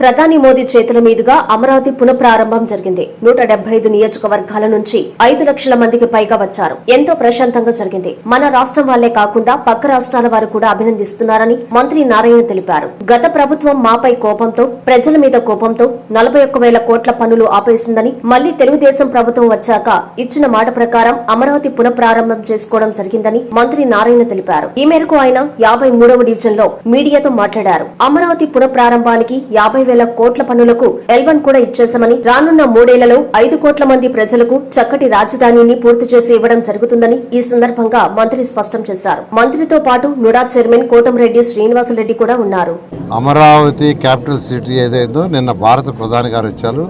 ప్రధాని మోదీ చేతుల మీదుగా అమరావతి పునఃప్రారంభం జరిగింది. నూట డెబ్బై ఐదు నియోజకవర్గాల నుంచి ఐదు లక్షల మందికి పైగా వచ్చారు. ఎంతో ప్రశాంతంగా జరిగింది. మన రాష్ట్రం వాళ్ళే కాకుండా పక్క రాష్ట్రాల వారు కూడా అభినందిస్తున్నారని మంత్రి నారాయణ తెలిపారు. గత ప్రభుత్వం మాపై కోపంతో ప్రజల మీద కోపంతో నలభై ఒక్క వేల కోట్ల పన్నులు ఆపేసిందని మళ్ళీ తెలుగుదేశం ప్రభుత్వం వచ్చాక ఇచ్చిన మాట ప్రకారం అమరావతి పునఃప్రారంభం చేసుకోవడం జరిగిందని మంత్రి నారాయణ తెలిపారు. ఈ మేరకు ఆయన యాభై మూడవ డివిజన్లో మీడియాతో మాట్లాడారు. అమరావతి పునఃప్రారంభానికి యాభై వేల కోట్ల పనులకు ఎల్వన్ కూడా ఇచ్చేశామని రానున్న మూడేళ్ళలో ఐదు కోట్ల మంది ప్రజలకు చక్కటి రాజధానిని పూర్తి చేసి ఇవ్వడం జరుగుతుందని ఈ సందర్భంగా మంత్రి స్పష్టం చేశారు. మంత్రితో పాటు నుడా చైర్మన్ కోటంరెడ్డి శ్రీనివాసరెడ్డి కూడా ఉన్నారు. అమరావతి క్యాపిటల్ సిటీ ఏదైందో నిన్న భారత ప్రధాని గారు వచ్చారు.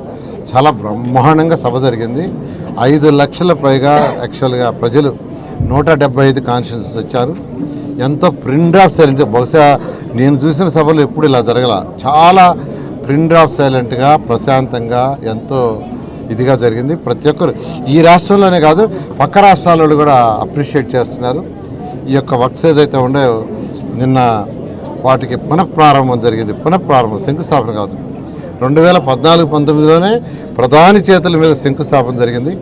చాలా బ్రహ్మాండంగా సభ జరిగింది. ఐదు లక్షల పైగా యాక్చువల్గా ప్రజలు నూట డెబ్బై ఐదు కాన్స్టిట్యూన్స్ వచ్చారు. ఎంతో ప్రింట్ ఆఫ్ సైలెంట్ బహుశా నేను చూసిన సభలు ఎప్పుడు ఇలా జరగల. చాలా ప్రింట్ ఆఫ్ సైలెంట్గా ప్రశాంతంగా ఎంతో ఇదిగా జరిగింది. ప్రతి ఒక్కరు ఈ రాష్ట్రంలోనే కాదు పక్క రాష్ట్రాల కూడా అప్రిషియేట్ చేస్తున్నారు. ఈ యొక్క వర్క్స్ ఏదైతే ఉన్నాయో నిన్న వాటికి పునఃప్రారంభం జరిగింది. పునఃప్రారంభం శంకుస్థాపన కాదు. రెండు వేల పద్నాలుగు పంతొమ్మిదిలోనే ప్రధాని చేతుల మీద శంకుస్థాపన జరిగింది.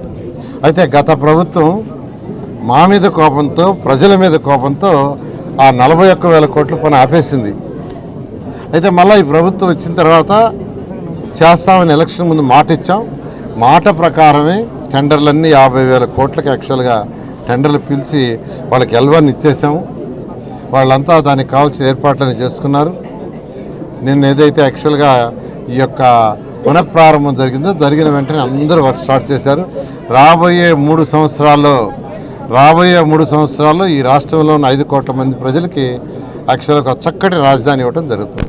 అయితే గత ప్రభుత్వం మా మీద కోపంతో ప్రజల మీద కోపంతో ఆ నలభై ఒక్క వేల కోట్ల పని ఆపేసింది. అయితే మళ్ళీ ఈ ప్రభుత్వం వచ్చిన తర్వాత చేస్తామని ఎలక్షన్ ముందు మాట ఇచ్చాం. మాట ప్రకారమే టెండర్లన్నీ యాభై వేల కోట్లకి యాక్చువల్గా టెండర్లు పిలిచి వాళ్ళకి ఎల్వన్ ఇచ్చేసాము. వాళ్ళంతా దానికి కావాల్సిన ఏర్పాట్లను చేసుకున్నారు. నిన్న ఏదైతే యాక్చువల్గా ఈ యొక్క పునఃప్రారంభం జరిగిందో జరిగిన వెంటనే అందరూ వర్క్ స్టార్ట్ చేశారు. రాబోయే మూడు సంవత్సరాల్లో రాబోయే మూడు సంవత్సరాల్లో ఈ రాష్ట్రంలో ఉన్న ఐదు కోట్ల మంది ప్రజలకి యాక్చువల్గా ఒక చక్కటి రాజధాని ఇవ్వడం జరుగుతుంది.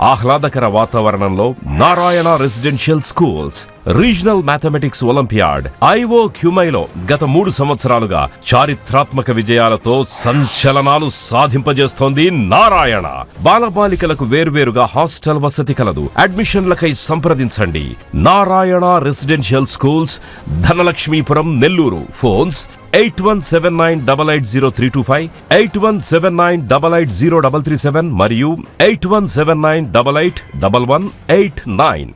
ఆహ్లాదకర వాతావరణంలో Narayana residential schools regional mathematics olympiad I క్యూమైలో గత మూడు సంవత్సరాలుగా చారిత్రాత్మక విజయాలతో సంచలనాలు సాధింపజేస్తోంది నారాయణ. బాలబాలికలకు వేర్వేరుగా హాస్టల్ వసతి కలదు. అడ్మిషన్లకై సంప్రదించండి. Narayana residential schools Dhanalakshmipuram Nellore. Phones eight one seven nine double eight zero three two five eight one seven nine double eight zero double three seven మరియు eight one seven nine double eight double one eight nine